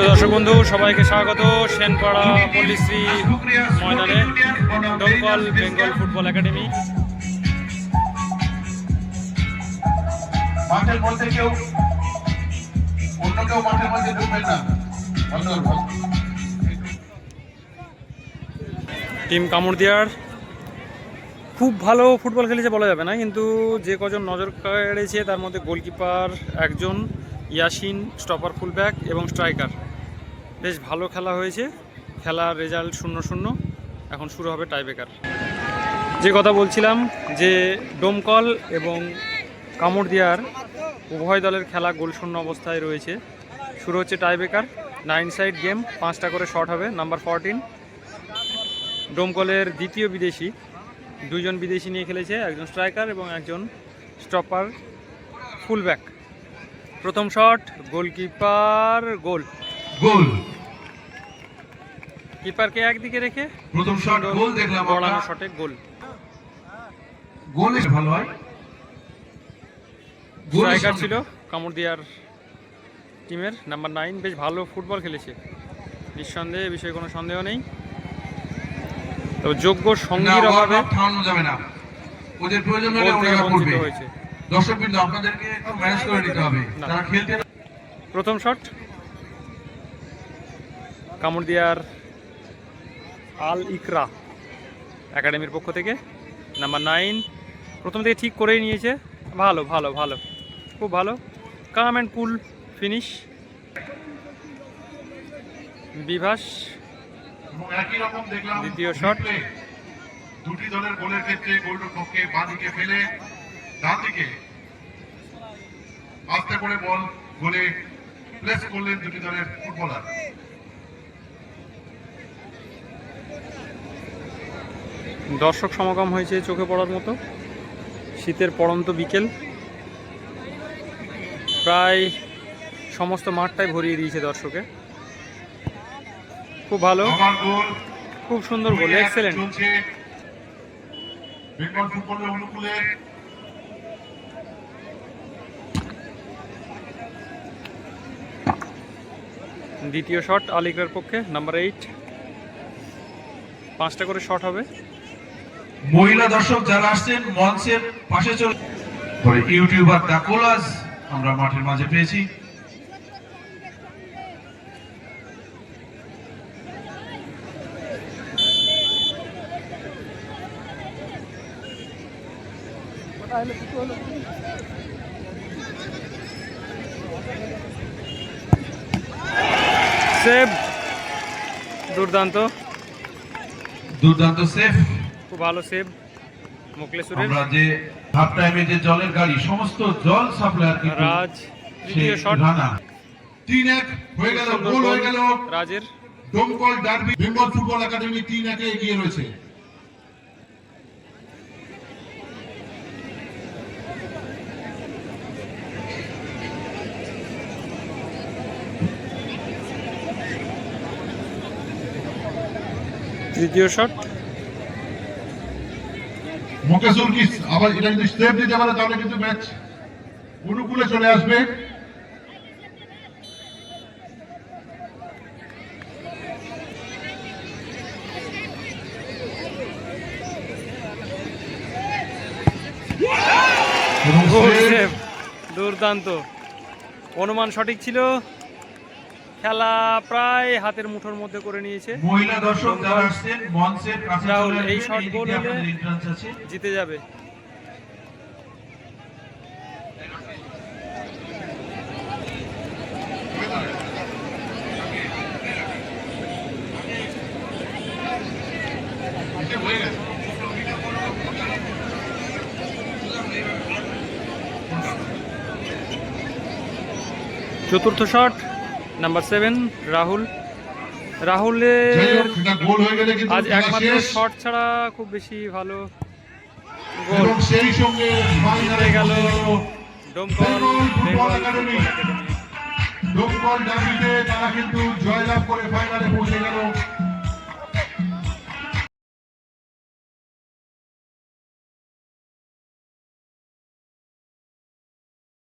প্রিয় দর্শক বন্ধু সবাইকে স্বাগত। সেনপাড়া পল্লীশ্রী ময়দানে ডোমকল বেঙ্গল ফুটবল একাডেমি। মাঠের মধ্যে কেউ অন্য কেউ মাঠের মধ্যে ঢুকবেন না। টিম কামড়দিয়ার খুব ভালো ফুটবল খেলেছে বলা যাবে না কিন্তু যে কজন নজর কেড়েছে তার মধ্যে গোলকিপার একজন ইয়াসিন স্টপার ফুলব্যাক এবং স্ট্রাইকার বেশ ভালো খেলা হয়েছে। খেলার রেজাল্ট শূন্য শূন্য। এখন শুরু হবে টাইব্রেকার যে কথা বলছিলাম যে ডোমকল এবং কামড়দিয়ার উভয় দলের খেলা গোলশূন্য অবস্থায় রয়েছে। শুরু হচ্ছে টাইব্রেকার নাইন সাইড গেম পাঁচটা করে শট হবে নাম্বার ফরটিন ডোমকলের দ্বিতীয় বিদেশি দুইজন বিদেশি নিয়ে খেলেছে, একজন স্ট্রাইকার এবং একজন স্টপার ফুলব্যাক প্রথম শট গোলকিপার গোল গোল কিপারকে একদিকে রেখে প্রথম শট গোল দেখলাম বড়ানো শটে গোল। গোল ভালো হয়। স্ট্রাইকার ছিল কামড়দিয়ার টিমের নাম্বার নাইন। বেশ ভালো ফুটবল খেলেছে। নিঃসন্দেহে এ বিষয়ে কোনো সন্দেহ নেই। তবে যোগ্য সঙ্গীর অভাবে যাবে না। ওদের প্রয়োজন হলে বঞ্চিত করবে। হয়েছে। দর্শক বিন্দু আপনাদেরকে একটু ম্যানেজ করে নিতে হবে। তারা খেলতে প্রথম শট কামড়দিয়ার আল ইকরা একাডেমির পক্ষ থেকে। Number nine. প্রথম থেকে ঠিক করেই নিয়েছে। ভালো ভালো ভালো। খুব ভালো। Calm and cool finish. Bibhas. দ্বিতীয় শট। দুটি দলের গোলের ক্ষেত্রে গোলরক্ষককে বাঁ দিকে ফেলে, ডান দিকে। আস্তে করে বল গোলে প্লেস করলেন দুটি দলের ফুটবলার। দর্শক সমাগম হয়েছে চোখে পড়ার মতো। শীতের পড়ন্ত বিকেল। প্রায় সমস্ত মাঠটাই ভরিয়ে দিয়েছে দর্শকে খুব ভালো। খুব সুন্দর বলে এক্সেলেন্ট দ্বিতীয় শট আলিগ্রার পক্ষে নাম্বার এইট পাঁচটা করে শট হবে। মহিলা দর্শক যারা আসছেন মঞ্চের পাশে চলে পরে ইউটিউবার ডাকোলাস আমরা মাঠের মাঝে পেয়েছি। সেভ দুর্দান্ত। দুর্দান্ত সেফ। খুব ভালো সেভ মুকলেশ্বরের। আমরা যে হাফ টাইমে যে জলের গাড়ি সমস্ত জল সাপ্লায়ার কিন্তু রাজ তৃতীয় শট রানা। তিন এক হয়ে গেল গোল হয়ে গেল রাজের। Domkal derby Bengal football academy তিন একে এগিয়ে রয়েছে। তৃতীয় শট মুকেশুর কি আবার এটা যদি স্টেপ দিতে পারে তাহলে কিন্তু ম্যাচ অনুকূলে চলে আসবে। দুর্দান্ত। অনুমান সঠিক ছিল। খেলা প্রায় হাতের মুঠোর মধ্যে করে নিয়েছে। মহিলা দর্শক যারা আসছেন মঞ্চের কাছে এই এইদিকে goal হলে- জিতে যাবে। চতুর্থ শট নাম্বার সেভেন রাহুল রাহুলের আজ একমাত্র। শট ছাড়া খুব বেশি ভালো গোল সেই সঙ্গে গেল গেল ডোমকল বেঙ্গল একাডেমি। ডোমকল ডার্বিতে তারা কিন্তু জয়লাভ করে ফাইনালে পৌঁছে